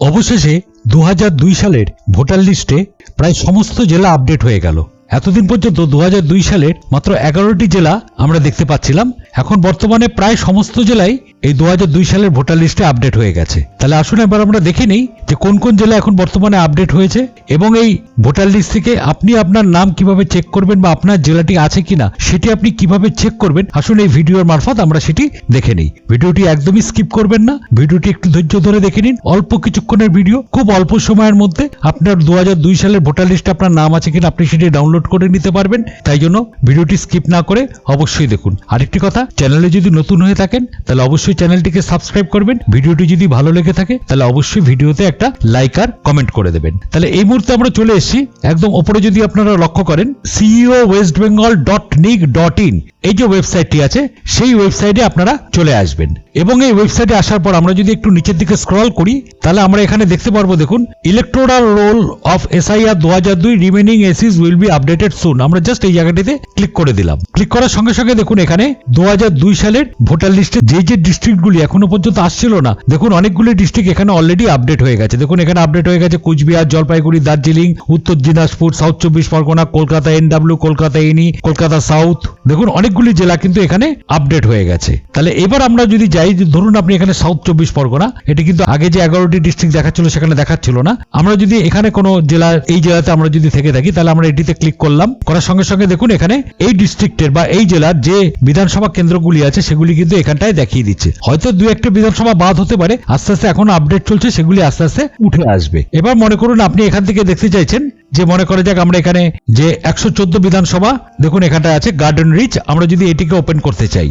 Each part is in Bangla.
অবশেষে দু হাজার দুই সালের ভোটার লিস্টে প্রায় সমস্ত জেলা আপডেট হয়ে গেল। এতদিন পর্যন্ত দু হাজার দুই সালের মাত্র এগারোটি জেলা আমরা দেখতে পাচ্ছিলাম। এখন বর্তমানে প্রায় সমস্ত জেলায় এই দু হাজার দুই সালের ভোটার লিস্টে আপডেট হয়ে গেছে। তাহলে আসুন এবার আমরা দেখে নিই যে কোন কোন জেলা এখন বর্তমানে আপডেট হয়েছে এবং এই ভোটার লিস্ট থেকে আপনি আপনার নাম কীভাবে চেক করবেন বা আপনার জেলাটি আছে কিনা সেটি আপনি কীভাবে চেক করবেন, আসুন এই ভিডিওর মারফত আমরা সেটি দেখে নিই। ভিডিওটি একদমই স্কিপ করবেন না, ভিডিওটি একটু ধৈর্য ধরে দেখে নিন। অল্প কিছুক্ষণের ভিডিও, খুব অল্প সময়ের মধ্যে আপনার দু হাজার দুই সালের ভোটার লিস্টে আপনার নাম আছে কিনা আপনি সেটি ডাউনলোড করে নিতে পারবেন। তাই জন্য ভিডিওটি স্কিপ না করে অবশ্যই দেখুন। আরেকটি কথা চ্যানেলে যদি নতুন হয়ে থাকেন, তাহলে অবশ্যই চ্যানেলটিকে সাবস্ক্রাইব করবেন। ভিডিওটি যদি ভালো লেগে থাকে, তাহলে অবশ্যই ভিডিওতে একটা লাইক আর কমেন্ট করে দেবেন। তাহলে এই মুহূর্তে আমরা চলে এসেছি। একদম ওপরে যদি আপনারা লক্ষ্য করেন CEO West Bengal dot nic dot in এই যে ওয়েবসাইটটি আছে, সেই ওয়েবসাইটে আপনারা চলে আসবেন। এবং এই ওয়েবসাইটে আসার পর আমরা যদি একটু নিচের দিকে স্ক্রল করি, তাহলে আমরা এখানে দেখতে পারব, দেখুন ইলেকট্রোরাল রোল অফ এসআইআর দু হাজার দুই remaining ACs will be updated soon আমরা জাস্ট এই জায়গাটিতে ক্লিক করে দিলাম। ক্লিক করার সঙ্গে সঙ্গে দেখুন, এখানে দু হাজার দুই সালের ভোটার লিস্টে যে যে ডিস্ট্রিক্টগুলি এখনও পর্যন্ত আসছিল না, দেখুন, অনেকগুলি ডিস্ট্রিক্ট এখানে অলরেডি আপডেট হয়ে গেছে। দেখুন, এখানে আপডেট হয়ে গেছে কুচবিহার, জলপাইগুড়ি, দার্জিলিং, উত্তর দিনাজপুর সাউথ চব্বিশ পরগনা, কলকাতা এনডাব্লিউ কলকাতা এনি কলকাতা সাউথ দেখুন, অনেকগুলি জেলা কিন্তু এখানে আপডেট হয়ে গেছে। তাহলে এবার আমরা যদি যাই যে ধরুন আপনি এখানে সাউথ চব্বিশ পরগনা, এটি কিন্তু আগে যে এগারোটি ডিস্ট্রিক্ট দেখাচ্ছিল, সেখানে দেখাচ্ছিল না। আমরা যদি এখানে কোনো জেলা, এই জেলাতে আমরা যদি থেকে থাকি, তাহলে আমরা এটিতে ক্লিক করলাম। করার সঙ্গে সঙ্গে দেখুন, এখানে এই ডিস্ট্রিক্টের বা এই জেলার যে বিধানসভা কেন্দ্রগুলি আছে, সেগুলি কিন্তু এখানটায় দেখিয়ে দিচ্ছে। হয়তো দু একটা বিধানসভা বাদ হতে পারে, আস্তে আস্তে এখন আপডেট চলছে, সেগুলি আস্তে আস্তে উঠে আসবে। এবার মনে করুন, আপনি এখান থেকে দেখতে চাইছেন যে, মনে করে যাক আমরা এখানে যে একশো চোদ্দ বিধানসভা, দেখুন এখানটায় আছে গার্ডেন রিচ আমরা যদি এটিকে ওপেন করতে চাই।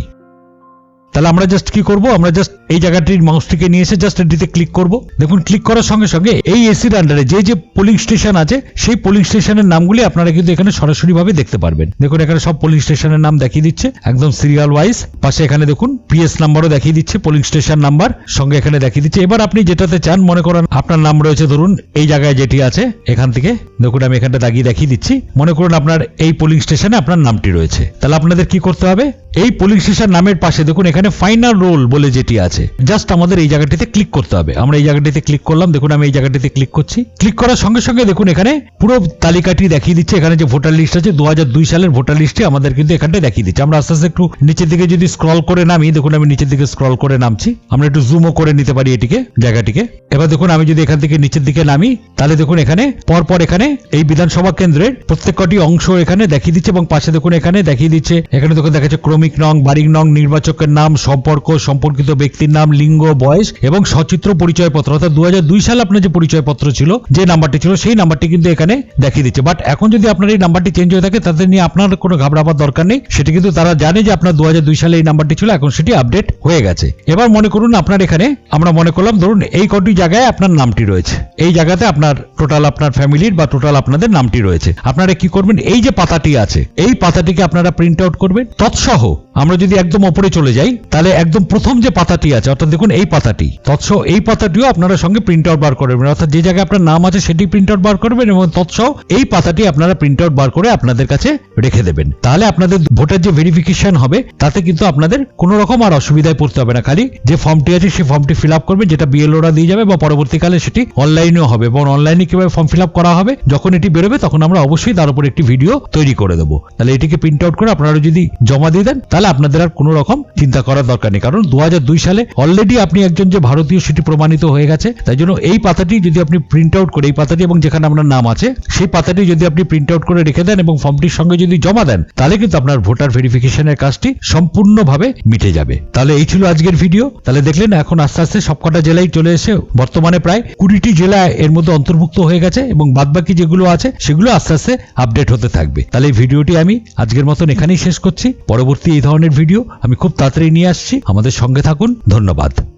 তাহলে আমরা জাস্ট কি করব? আমরা জাস্ট এই জায়গাটির মাউসটিকে নিয়ে এসে জাস্ট এটিতে ক্লিক করব। দেখুন ক্লিক করার সঙ্গে সঙ্গে এই এসির আন্ডারে যে যে পোলিং স্টেশন আছে, সেই পোলিং স্টেশনের নামগুলি আপনারা কিন্তু এখানে সরাসরি ভাবে দেখতে পারবেন। দেখুন, এখানে সব পোলিং স্টেশনের নাম দেখিয়ে দিচ্ছে। একদম সিরিয়াল ওয়াইজ পাশে এখানে দেখুন পিএস নাম্বারও দেখিয়ে দিচ্ছে পোলিং স্টেশন নাম্বার সঙ্গে এখানে দেখিয়ে দিচ্ছে। এবার আপনি যেটাতে চান, মনে করেন আপনার নাম রয়েছে, ধরুন, এই জায়গায় যেটি আছে, এখান থেকে। দেখুন, আমি এখানটা দাগিয়ে দেখিয়ে দিচ্ছি। মনে করুন আপনার এই পোলিং স্টেশনে আপনার নামটি রয়েছে। তাহলে আপনাদের কি করতে হবে? এই পোলিং স্টেশন নামের পাশে দেখুন, এখানে ফাইনাল রোল বলে যেটি আছে। জাস্ট আমাদের এই জায়গাটিতে ক্লিক করতে হবে। আমরা এই জায়গাটিতে ক্লিক করলাম, দেখুন আমি এই জায়গাটিতে ক্লিক করছি। ক্লিক করার সঙ্গে সঙ্গে দেখুন, এখানে পুরো তালিকাটি দেখিয়ে দিচ্ছে। এখানে যে ভোটার লিস্ট আছে, দু সালের ভোটার লিস্টে আমাদের কিন্তু এখানটায় দেখিয়ে দিচ্ছে। আমরা আস্তে আস্তে একটু নিচের দিকে যদি স্ক্রল করে নামি, দেখুন আমি নিচের দিকে স্ক্রল করে নামছি। আমরা একটু জুমও করে নিতে পারি এটিকে, জায়গাটিকে। এবার দেখুন, আমি যদি এখান থেকে নিচের দিকে নামি, তাহলে দেখুন এখানে পরপর এখানে এই বিধানসভা কেন্দ্রের প্রত্যেক কটি অংশ এখানে দেখিয়ে দিচ্ছে এবং পাশে দেখুন, এখানে দেখিয়ে দিচ্ছে। এখানে দেখুন, দেখাচ্ছে ক্রমিক নং বারিক নং নির্বাচকের নাম, সম্পর্ক, সম্পর্কিত ব্যক্তির নাম, লিঙ্গ, বয়স এবং সচিত্র পরিচয়পত্র। অর্থাৎ দু সালে আপনার যে পরিচয়পত্র ছিল, যে নাম্বারটি ছিল, সেই নাম্বারটি কিন্তু এখানে দেখিয়ে দিচ্ছে। বাট এখন যদি আপনার এই নাম্বারটি চেঞ্জ হয়ে থাকে তাদের নিয়ে আপনার কোনো ঘাবড়াবার দরকার নেই। সেটি কিন্তু তারা জানে যে আপনার দু সালে এই নাম্বারটি ছিল, এখন সেটি আপডেট হয়ে গেছে। এবার মনে করুন আপনার এখানে, আমরা মনে করলাম, ধরুন এই কটি জায়গায় আপনার নামটি রয়েছে। এই জায়গাতে আপনার টোটাল আপনার ফ্যামিলির বা টোটাল আপনাদের নামটি রয়েছে। আপনারা কি করবেন? এই যে পাতাটি আছে, এই পাতাটিকে আপনারা প্রিন্ট আউট করবেন। তৎসহ আমরা যদি একদম ওপরে চলে যাই, তাহলে একদম প্রথম যে পাতাটি আছে, অর্থাৎ দেখুন এই পাতাটি, তৎসহ এই পাতাটিও আপনারা সঙ্গে প্রিন্ট আউট বার করবেন অর্থাৎ যে জায়গায় আপনার নাম আছে, সেটি প্রিন্ট আউট বার করবেন এবং তৎসহ এই পাতাটি আপনারা প্রিন্ট আউট বার করে আপনাদের কাছে রেখে দেবেন। তাহলে আপনাদের ভোটার যে ভেরিফিকেশন হবে, তাতে কিন্তু আপনাদের কোনো রকম আর অসুবিধায় পড়তে হবে না। খালি যে ফর্মটি আছে, সেই ফর্মটি ফিল আপ করবেন, যেটা বিএলওরা দিয়ে যাবে বা পরবর্তীকালে সেটি অনলাইনেও হবে এবং অনলাইনে কীভাবে ফর্ম ফিল আপ করা হবে, যখন এটি বেরোবে, তখন আমরা অবশ্যই তার উপর একটি ভিডিও তৈরি করে দেবো। তাহলে এটিকে প্রিন্ট আউট করে আপনারা যদি জমা দিয়ে দেন তাহলে আপনাদের আর কোনো রকম চিন্তা করার দরকার নেই। কারণ দু সালে অলরেডি আপনি একজন যে ভারতীয় সেটি প্রমাণিত হয়ে গেছে, তাই জন্য এই পাতাটি যদি আপনি প্রিন্ট আউট করে, এই পাতাটি এবং যেখানে আপনার নাম আছে, সেই পাতাটি যদি আপনি প্রিন্ট আউট করে রেখে দেন এবং ফর্মটির সঙ্গে যদি জমা দেন, তাহলে কিন্তু আপনার ভোটার ভেরিফিকেশনের কাজটি সম্পূর্ণভাবে মিটে যাবে। তাহলে এই ছিল আজকের ভিডিও তাহলে দেখলেন এখন আস্তে আস্তে সবকটা জেলায় চলে এসে বর্তমানে প্রায় কুড়িটি জেলা এর মধ্যে অন্তর্ভুক্ত হয়ে গেছে এবং বাদবাকি যেগুলো আছে, সেগুলো আস্তে আস্তে আপডেট হতে থাকবে। তাহলে এই ভিডিওটি আমি আজকের মতন এখানেই শেষ করছি। পরবর্তী এই ধরনের ভিডিও আমি খুব তাড়াতাড়ি নিয়ে আসছি। আমাদের সঙ্গে থাকুন। ধন্যবাদ।